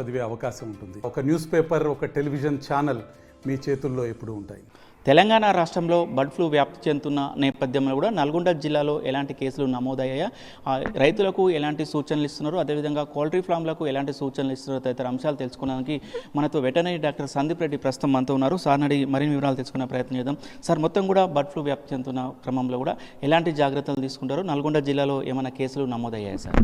చదివే అవకాశం ఉంటుంది. ఒక న్యూస్ పేపర్ ఒక టెలివిజన్ ఛానల్ మీ చేతుల్లో ఎప్పుడు ఉంటాయి. తెలంగాణ రాష్ట్రంలో బర్డ్ ఫ్లూ వ్యాప్తి చెందుతున్న నేపథ్యంలో కూడా నల్గొండ జిల్లాలో ఎలాంటి కేసులు నమోదయ్యాయా? రైతులకు ఎలాంటి సూచనలు ఇస్తున్నారు? అదేవిధంగా పౌల్ట్రీ ఫామ్లకు ఎలాంటి సూచనలు ఇస్తున్నారో? తదితర అంశాలు తెలుసుకోవడానికి మనతో వెటనరీ డాక్టర్ సందీప్ రెడ్డి ప్రస్తుతం మనతో ఉన్నారు. సార్ నడి మరిన్ని వివరాలు తెలుసుకునే ప్రయత్నం చేద్దాం. సార్ మొత్తం కూడా బర్డ్ ఫ్లూ వ్యాప్తి చెందుతున్న క్రమంలో కూడా ఎలాంటి జాగ్రత్తలు తీసుకుంటారు? నల్గొండ జిల్లాలో ఏమైనా కేసులు నమోదయ్యాయి సార్?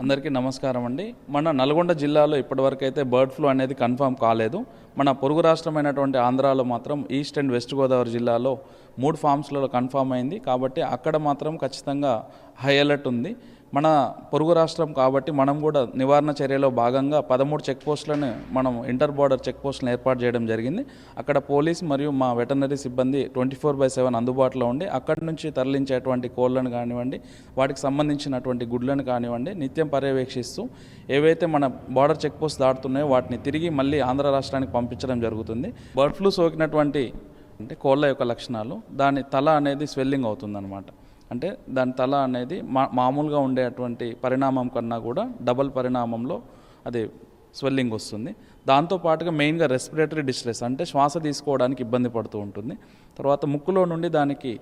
అందరికీ నమస్కారం అండి. మన నల్గొండ జిల్లాలో ఇప్పటివరకు అయితే బర్డ్ ఫ్లూ అనేది కన్ఫామ్ కాలేదు. మన పొరుగు రాష్ట్రమైనటువంటి ఆంధ్రాలో మాత్రం ఈస్ట్ అండ్ వెస్ట్ గోదావరి జిల్లాలో మూడు ఫామ్స్లలో కన్ఫామ్ అయింది. కాబట్టి అక్కడ మాత్రం ఖచ్చితంగా హై అలర్ట్ ఉంది. మన పొరుగు రాష్ట్రం కాబట్టి మనం కూడా నివారణ చర్యలో భాగంగా పదమూడు చెక్ పోస్టులను మనం ఇంటర్ బార్డర్ చెక్ పోస్టులను ఏర్పాటు చేయడం జరిగింది. అక్కడ పోలీస్ మరియు మా వెటనరీ సిబ్బంది ట్వంటీ ఫోర్ బై సెవెన్ అందుబాటులో ఉండి అక్కడి నుంచి తరలించేటువంటి కోళ్ళను కానివ్వండి వాటికి సంబంధించినటువంటి గుడ్లను కానివ్వండి నిత్యం పర్యవేక్షిస్తూ ఏవైతే మన బార్డర్ చెక్ పోస్ట్ దాటుతున్నాయో వాటిని తిరిగి మళ్ళీ ఆంధ్ర రాష్ట్రానికి పంపించడం జరుగుతుంది. బర్డ్ ఫ్లూ సోకినటువంటి అంటే కోళ్ళ యొక్క లక్షణాలు. దాని తల అనేది స్వెల్లింగ్ అవుతుందన్నమాట. అంటే దాని తల అనేది మా మామూలుగా ఉండేటువంటి పరిణామం కన్నా కూడా డబల్ పరిణామంలో అది స్వెల్లింగ్ వస్తుంది. దాంతో పాటుగా మెయిన్గా రెస్పిరేటరీ డిస్ట్రెస్ అంటే శ్వాస తీసుకోవడానికి ఇబ్బంది పడుతూ ఉంటుంది. తర్వాత ముక్కులో నుండి దానికి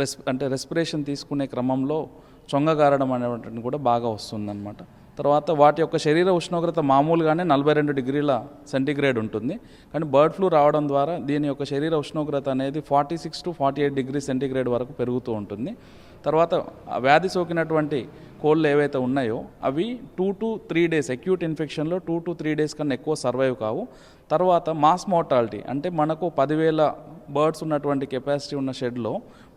రెస్ అంటే రెస్పిరేషన్ తీసుకునే క్రమంలో చొంగగారడం అనేటువంటిది కూడా బాగా వస్తుందన్నమాట. తర్వాత వాటి యొక్క శరీర ఉష్ణోగ్రత మామూలుగానే నలభై రెండు డిగ్రీల సెంటీగ్రేడ్ ఉంటుంది. కానీ బర్డ్ ఫ్లూ రావడం ద్వారా దీని యొక్క శరీర ఉష్ణోగ్రత అనేది forty six to forty eight degree centigrade వరకు పెరుగుతూ ఉంటుంది. తర్వాత వ్యాధి సోకినటువంటి కోళ్ళు ఏవైతే ఉన్నాయో అవి two to three days acute ఇన్ఫెక్షన్లో two to three days కన్నా ఎక్కువ సర్వైవ్ కావు. తర్వాత మాస్ మోర్టాలిటీ అంటే మనకు పదివేల బర్డ్స్ ఉన్నటువంటి కెపాసిటీ ఉన్న షెడ్లో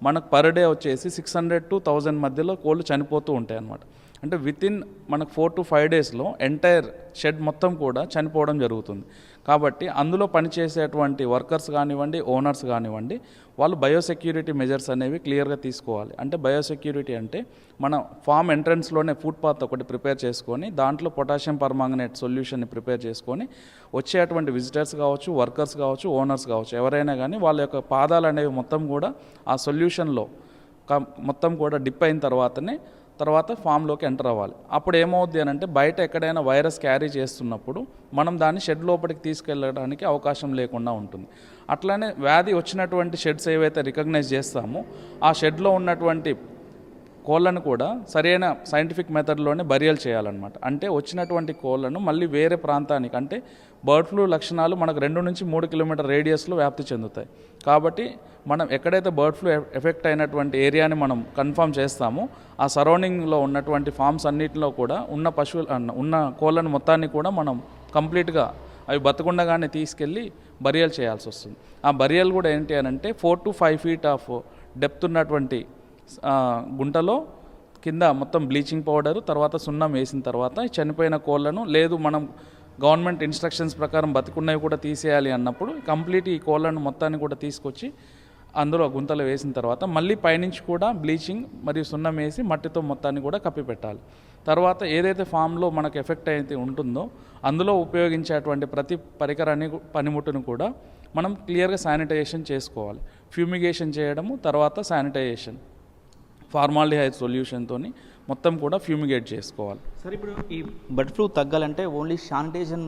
మనకు పర్ డే వచ్చేసి సిక్స్ హండ్రెడ్ టు థౌజండ్ మధ్యలో కోళ్ళు చనిపోతూ ఉంటాయి అన్నమాట అంటే విత్ ఇన్ మనకు ఫోర్ టు ఫైవ్ డేస్లో ఎంటైర్ షెడ్ మొత్తం కూడా చనిపోవడం జరుగుతుంది. కాబట్టి అందులో పనిచేసేటువంటి వర్కర్స్ కానివ్వండి ఓనర్స్ కానివ్వండి వాళ్ళు బయోసెక్యూరిటీ మెజర్స్ అనేవి క్లియర్గా తీసుకోవాలి. అంటే బయోసెక్యూరిటీ అంటే మన ఫామ్ ఎంట్రన్స్లోనే ఫుడ్ పాత్ ఒకటి ప్రిపేర్ చేసుకొని దాంట్లో పొటాషియం పర్మాంగనేట్ సొల్యూషన్ని ప్రిపేర్ చేసుకొని వచ్చేటువంటి విజిటర్స్ కావచ్చు వర్కర్స్ కావచ్చు ఓనర్స్ కావచ్చు ఎవరైనా కానీ వాళ్ళ యొక్క పాదాలు అనేవి మొత్తం కూడా ఆ సొల్యూషన్లో మొత్తం కూడా డిప్ అయిన తర్వాతనే తర్వాత ఫామ్లోకి ఎంటర్ అవ్వాలి. అప్పుడు ఏమవుద్ది అని అంటే బయట ఎక్కడైనా వైరస్ క్యారీ చేస్తున్నప్పుడు మనం దాన్ని షెడ్ లోపలికి తీసుకెళ్ళడానికి అవకాశం లేకుండా ఉంటుంది. అట్లానే వ్యాధి వచ్చినటువంటి షెడ్స్ ఏవైతే రికగ్నైజ్ చేస్తామో ఆ షెడ్లో ఉన్నటువంటి కోళ్ళను కూడా సరైన సైంటిఫిక్ మెథడ్లోనే బరియల్ చేయాలన్నమాట. అంటే వచ్చినటువంటి కోళ్ళను మళ్ళీ వేరే ప్రాంతానికి అంటే బర్డ్ ఫ్లూ లక్షణాలు మనకు రెండు నుంచి మూడు కిలోమీటర్ రేడియస్లో వ్యాప్తి చెందుతాయి. కాబట్టి మనం ఎక్కడైతే బర్డ్ ఫ్లూ ఎఫెక్ట్ అయినటువంటి ఏరియాని మనం కన్ఫర్మ్ చేస్తామో ఆ సరౌండింగ్లో ఉన్నటువంటి ఫామ్స్ అన్నిటిలో కూడా ఉన్న పశువులు ఉన్న కోళ్ళను మొత్తాన్ని కూడా మనం కంప్లీట్గా అవి బతకుండగానే తీసుకెళ్ళి బరియల్ చేయాల్సి వస్తుంది ఆ బరియల్ కూడా ఏంటి అని అంటే four to five feet of depth ఉన్నటువంటి గుంటలో కింద మొత్తం బ్లీచింగ్ పౌడర్ తర్వాత సున్నం వేసిన తర్వాత చనిపోయిన కోళ్ళను లేదు మనం గవర్నమెంట్ ఇన్స్ట్రక్షన్స్ ప్రకారం బతికున్నవి కూడా తీసేయాలి అన్నప్పుడు కంప్లీట్ ఈ కోళ్ళను మొత్తాన్ని కూడా తీసుకొచ్చి అందులో గుంతలు వేసిన తర్వాత మళ్ళీ పైనుంచి కూడా బ్లీచింగ్ మరియు సున్నం వేసి మట్టితో మొత్తాన్ని కూడా కప్పి పెట్టాలి. తర్వాత ఏదైతే ఫామ్లో మనకు ఎఫెక్ట్ అయితే ఉంటుందో అందులో ఉపయోగించేటువంటి ప్రతి పరికరాన్ని పనిముట్టును కూడా మనం క్లియర్గా శానిటైజేషన్ చేసుకోవాలి. ఫ్యూమిగేషన్ చేయడము తర్వాత శానిటైజేషన్. ఫార్మాలిహైడ్ సొల్యూషన్తో మొత్తం కూడా ఫ్యూమిగేట్ చేసుకోవాలి. సార్ ఇప్పుడు ఈ బర్డ్ ఫ్లూ తగ్గాలంటే ఓన్లీ శానిటైజేషన్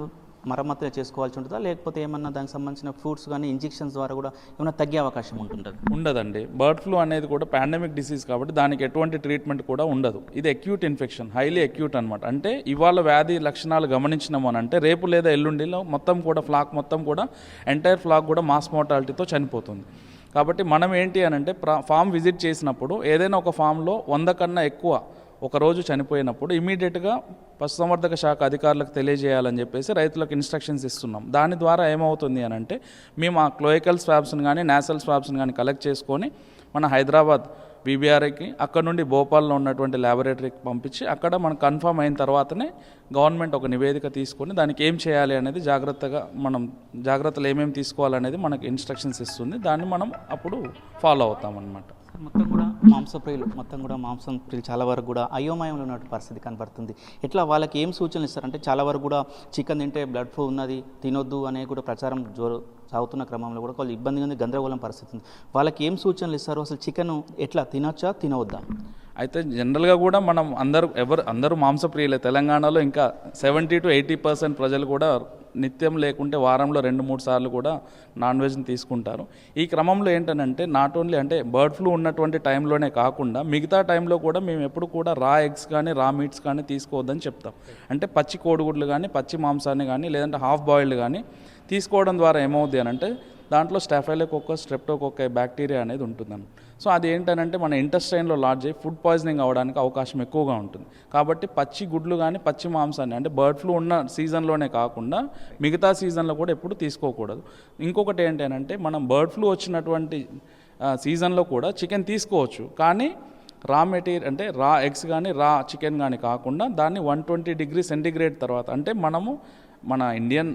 మరమ్మతులు చేసుకోవాల్సి ఉంటుందా? లేకపోతే ఏమన్నా దానికి సంబంధించిన ఫ్రూట్స్ కానీ ఇంజెక్షన్స్ ద్వారా కూడా ఏమైనా తగ్గే అవకాశం ఉంటుంటుంది ఉండదండి. బర్డ్ ఫ్లూ అనేది కూడా పాండమిక్ డిసీజ్ కాబట్టి దానికి ఎటువంటి ట్రీట్మెంట్ కూడా ఉండదు. ఇది అక్యూట్ ఇన్ఫెక్షన్ హైలీ అక్యూట్ అనమాట అంటే ఇవాళ వ్యాధి లక్షణాలు గమనించినాము అని అంటే రేపు లేదా ఎల్లుండిలో మొత్తం కూడా ఫ్లాక్ మొత్తం కూడా ఎంటైర్ ఫ్లాక్ కూడా మాస్ మోర్టాలిటీతో చనిపోతుంది. కాబట్టి మనం ఏంటి అని అంటే ఫామ్ విజిట్ చేసినప్పుడు ఏదైనా ఒక ఫామ్లో వంద కన్నా ఎక్కువ ఒకరోజు చనిపోయినప్పుడు ఇమీడియట్గా పశుసంవర్ధక శాఖ అధికారులకు తెలియజేయాలని చెప్పేసి రైతులకు ఇన్స్ట్రక్షన్స్ ఇస్తున్నాం. దాని ద్వారా ఏమవుతుంది అని అంటే మేము ఆ క్లోయికల్ స్వాబ్స్ని కానీ నేసల్ స్వాబ్స్ని కానీ కలెక్ట్ చేసుకొని మన హైదరాబాద్ బీబీఆర్ఐకి అక్కడ నుండి భోపాల్లో ఉన్నటువంటి ల్యాబొరేటరీకి పంపించి అక్కడ మనం కన్ఫర్మ్ అయిన తర్వాతనే గవర్నమెంట్ ఒక నివేదిక తీసుకొని దానికి ఏం చేయాలి అనేది జాగ్రత్తగా మనం జాగ్రత్తలు ఏమేమి తీసుకోవాలనేది మనకు ఇన్స్ట్రక్షన్స్ ఇస్తుంది. దాన్ని మనం అప్పుడు ఫాలో అవుతాం మొత్తం కూడా మాంసప్రియులు. మొత్తం కూడా మాంసం ప్రియులు చాలా వరకు కూడా అయోమయంలో ఉన్నటువంటి పరిస్థితి కనబడుతుంది. ఇట్లా వాళ్ళకి ఏం సూచనలు ఇస్తారంటే చాలా వరకు కూడా చికెన్ తింటే బ్లడ్ ఫ్లో ఉన్నది తినొద్దు అనే కూడా ప్రచారం జోరు సాగుతున్న క్రమంలో కూడా వాళ్ళు ఇబ్బందిగా ఉంది గందరగోళం పరిస్థితి ఉంది. వాళ్ళకి ఏం సూచనలు ఇస్తారు? అసలు చికెన్ ఎట్లా తినొచ్చా తినవద్దా? అయితే జనరల్గా కూడా మనం అందరూ ఎవరు అందరూ మాంసప్రియులే. తెలంగాణలో ఇంకా సెవెంటీ టు ఎయిటీ పర్సెంట్ ప్రజలు కూడా నిత్యం లేకుంటే వారంలో రెండు మూడు సార్లు కూడా నాన్ వెజ్ని తీసుకుంటారు. ఈ క్రమంలో ఏంటనంటే నాట్ ఓన్లీ అంటే బర్డ్ ఫ్లూ ఉన్నటువంటి టైంలోనే కాకుండా మిగతా టైంలో కూడా మేము ఎప్పుడు కూడా రా ఎగ్స్ కానీ రా మీట్స్ కానీ తీసుకోవద్దని చెప్తాం. అంటే పచ్చి కోడిగుడ్లు కానీ పచ్చి మాంసాన్ని కానీ లేదంటే హాఫ్ బాయిల్డ్ కానీ తీసుకోవడం ద్వారా ఏమవుద్ది అని అంటే దాంట్లో స్టాఫైలోకోకస్ స్ట్రెప్టోకొక్క బ్యాక్టీరియా అనేది ఉంటుందన్నమాట. సో అది ఏంటంటే మన ఇంటెస్టైన్లో లాడ్జ్ అయ్యి ఫుడ్ పాయిజనింగ్ అవ్వడానికి అవకాశం ఎక్కువగా ఉంటుంది. కాబట్టి పచ్చి గుడ్లు కానీ పచ్చి మాంసాన్ని అంటే బర్డ్ ఫ్లూ ఉన్న సీజన్లోనే కాకుండా మిగతా సీజన్లో కూడా ఎప్పుడు తీసుకోకూడదు. ఇంకొకటి ఏంటంటే మనం బర్డ్ ఫ్లూ వచ్చినటువంటి సీజన్లో కూడా చికెన్ తీసుకోవచ్చు. కానీ రా మెటీరియల్ అంటే రా ఎగ్స్ కానీ రా చికెన్ కానీ కాకుండా దాన్ని వన్ ట్వంటీ డిగ్రీ సెంటిగ్రేడ్ తర్వాత అంటే మనము మన ఇండియన్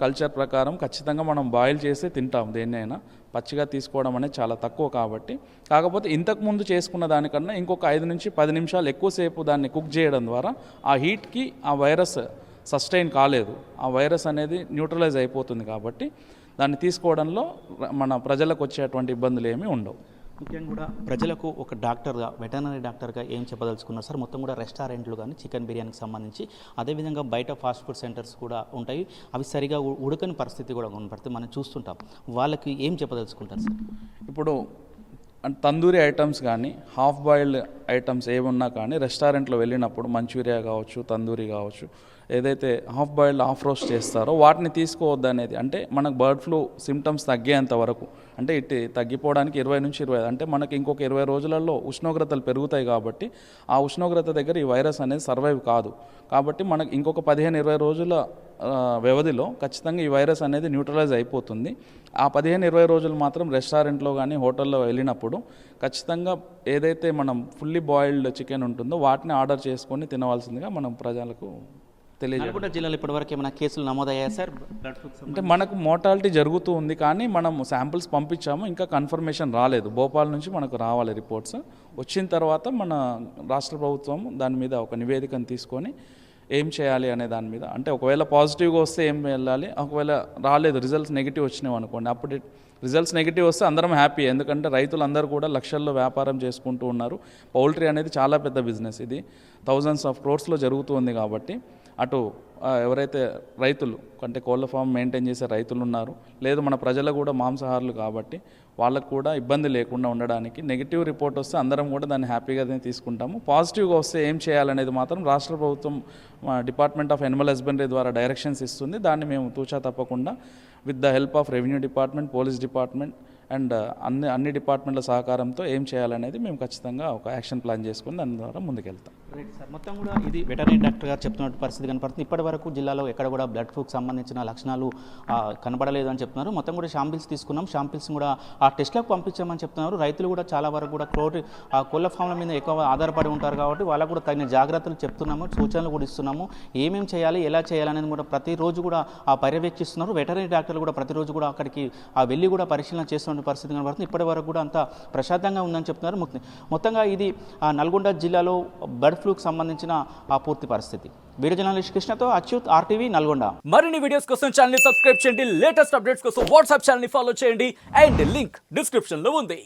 కల్చర్ ప్రకారం ఖచ్చితంగా మనం బాయిల్ చేసి తింటాం దేన్నైనా. పచ్చిగా తీసుకోవడం అనేది చాలా తక్కువ కాబట్టి. కాకపోతే ఇంతకుముందు చేసుకున్న దానికన్నా ఇంకొక ఐదు నుంచి పది నిమిషాలు ఎక్కువసేపు దాన్ని కుక్ చేయడం ద్వారా ఆ హీట్కి ఆ వైరస్ సస్టైన్ కాలేదు. ఆ వైరస్ అనేది న్యూట్రలైజ్ అయిపోతుంది కాబట్టి దాన్ని తీసుకోవడంలో మన ప్రజలకు వచ్చేటువంటి ఇబ్బందులు ఏమీ ఉండవు. ముఖ్యంగా కూడా ప్రజలకు ఒక డాక్టర్గా వెటర్నరీ డాక్టర్గా ఏం చెప్పదలుచుకున్నారు సార్ మొత్తం కూడా రెస్టారెంట్లు కానీ చికెన్ బిర్యానీకి సంబంధించి. అదేవిధంగా బయట ఫాస్ట్ ఫుడ్ సెంటర్స్ కూడా ఉంటాయి. అవి సరిగా ఉడకని పరిస్థితి కూడా కనపడుతుంది. మనం చూస్తుంటాం. వాళ్ళకి ఏం చెప్పదలుచుకుంటారు సార్? ఇప్పుడు అండ్ తందూరి ఐటమ్స్ కానీ హాఫ్ బాయిల్డ్ ఐటమ్స్ ఏమున్నా కానీ రెస్టారెంట్లో వెళ్ళినప్పుడు మంచూరియా కావచ్చు తందూరి కావచ్చు ఏదైతే హాఫ్ బాయిల్డ్ హాఫ్ రోస్ట్ చేస్తారో వాటిని తీసుకోవద్దు అనేది అంటే మనకు బర్డ్ ఫ్లూ సిమ్టమ్స్ తగ్గేంత వరకు. అంటే ఇట్టి తగ్గిపోవడానికి ఇరవై నుంచి ఇరవై అంటే మనకి ఇంకొక ఇరవై రోజులలో ఉష్ణోగ్రతలు పెరుగుతాయి కాబట్టి ఆ ఉష్ణోగ్రత దగ్గర ఈ వైరస్ అనేది సర్వైవ్ కాదు. కాబట్టి మనకి ఇంకొక పదిహేను ఇరవై రోజుల వ్యవధిలో ఖచ్చితంగా ఈ వైరస్ అనేది న్యూట్రలైజ్ అయిపోతుంది. ఆ పదిహేను ఇరవై రోజులు మాత్రం రెస్టారెంట్లో కానీ హోటల్లో వెళ్ళినప్పుడు ఖచ్చితంగా ఏదైతే మనం ఫుల్లీ బాయిల్డ్ చికెన్ ఉంటుందో వాటిని ఆర్డర్ చేసుకొని తినవలసిందిగా మనం ప్రజలకు తెలియజేయాలి జిల్లాలో ఇప్పటివరకు ఏమైనా కేసులు నమోదయ్యాయా సార్? అంటే మనకు మోటాలిటీ జరుగుతూ ఉంది కానీ మనం శాంపిల్స్ పంపించాము ఇంకా కన్ఫర్మేషన్ రాలేదు. భోపాల్ నుంచి మనకు రావాలి రిపోర్ట్స్ వచ్చిన తర్వాత మన రాష్ట్ర ప్రభుత్వం దాని మీద ఒక నివేదికను తీసుకొని ఏం చేయాలి అనే దాని మీద. అంటే ఒకవేళ పాజిటివ్గా వస్తే ఏం వెళ్ళాలి? ఒకవేళ రాలేదు రిజల్ట్స్ నెగిటివ్ వచ్చినాయి అనుకోండి అప్పుడు రిజల్ట్స్ నెగిటివ్ వస్తే అందరం హ్యాపీ ఎందుకంటే రైతులందరూ కూడా లక్షల్లో వ్యాపారం చేసుకుంటూ ఉన్నారు. పౌల్ట్రీ అనేది చాలా పెద్ద బిజినెస్ ఇది. థౌజండ్స్ ఆఫ్ క్రోర్స్లో జరుగుతుంది కాబట్టి అటు ఎవరైతే రైతులు అంటే కోళ్ళ ఫామ్ మెయింటైన్ చేసే రైతులు ఉన్నారు లేదు మన ప్రజలు కూడా మాంసాహారులు కాబట్టి వాళ్ళకు కూడా ఇబ్బంది లేకుండా ఉండడానికి నెగిటివ్ రిపోర్ట్ వస్తే అందరం కూడా దాన్ని హ్యాపీగానే తీసుకుంటాము. పాజిటివ్గా వస్తే ఏం చేయాలనేది మాత్రం రాష్ట్ర ప్రభుత్వం డిపార్ట్మెంట్ ఆఫ్ ఎనిమల్ హస్బెండరీ ద్వారా డైరెక్షన్స్ ఇస్తుంది. దాన్ని మేము తూచా తప్పకుండా with the help of revenue department police department and అన్ని అన్ని డిపార్ట్మెంట్ల సహకారంతో ఏం చేయాలనేది మేము ఖచ్చితంగా ఒక యాక్షన్ ప్లాన్ చేసుకుని దాని ద్వారా ముందుకెళ్తాం. రైట్ సార్ మొత్తం కూడా ఇది వెటరీ డాక్టర్ గారు చెప్తున్న పరిస్థితి కనపడుతుంది. ఇప్పటి వరకు జిల్లాలో ఎక్కడ కూడా బ్లడ్ ఫ్లూకి సంబంధించిన లక్షణాలు కనబడలేదు అని చెప్తున్నారు. మొత్తం కూడా షాంపిల్స్ తీసుకున్నాం. షాంపిల్స్ కూడా ఆ టెస్ట్లకు పంపించామని చెప్తున్నారు. రైతులు కూడా చాలా వరకు కూడా క్లోరి ఆ కోళ్ళ ఫామ్ల మీద ఎక్కువ ఆధారపడి ఉంటారు కాబట్టి వాళ్ళకు కూడా తగిన జాగ్రత్తలు చెప్తున్నాము సూచనలు కూడా ఇస్తున్నాము. ఏమేం చేయాలి ఎలా చేయాలనేది కూడా ప్రతిరోజు కూడా ఆ పర్యవేక్షిస్తున్నారు. వెటరీ డాక్టర్లు కూడా ప్రతిరోజు కూడా అక్కడికి ఆ వెళ్ళి కూడా పరిశీలన చేస్తున్న పరిస్థితి కనబడుతుంది. ఇప్పటి వరకు కూడా అంత ప్రశాంతంగా ఉందని చెప్తున్నారు. మొత్తంగా ఇది నల్గొండ జిల్లాలో బర్డ్ ఫ్లూకి సంబంధించిన ఆ పూర్తి పరిస్థితి. వీడియో జర్నలిస్ట్ కృష్ణతో అచ్యుత్ ఆర్టీవీ నల్గొండ. మరిన్ని వీడియోస్ కోసం ఛానల్ సబ్స్క్రైబ్ చేయండి. లేటెస్ట్ అప్డేట్స్ కోసం వాట్సాప్ ఛానల్ని ఫాలో చేయండి. అండ్ లింక్ డిస్క్రిప్షన్లో ఉంది.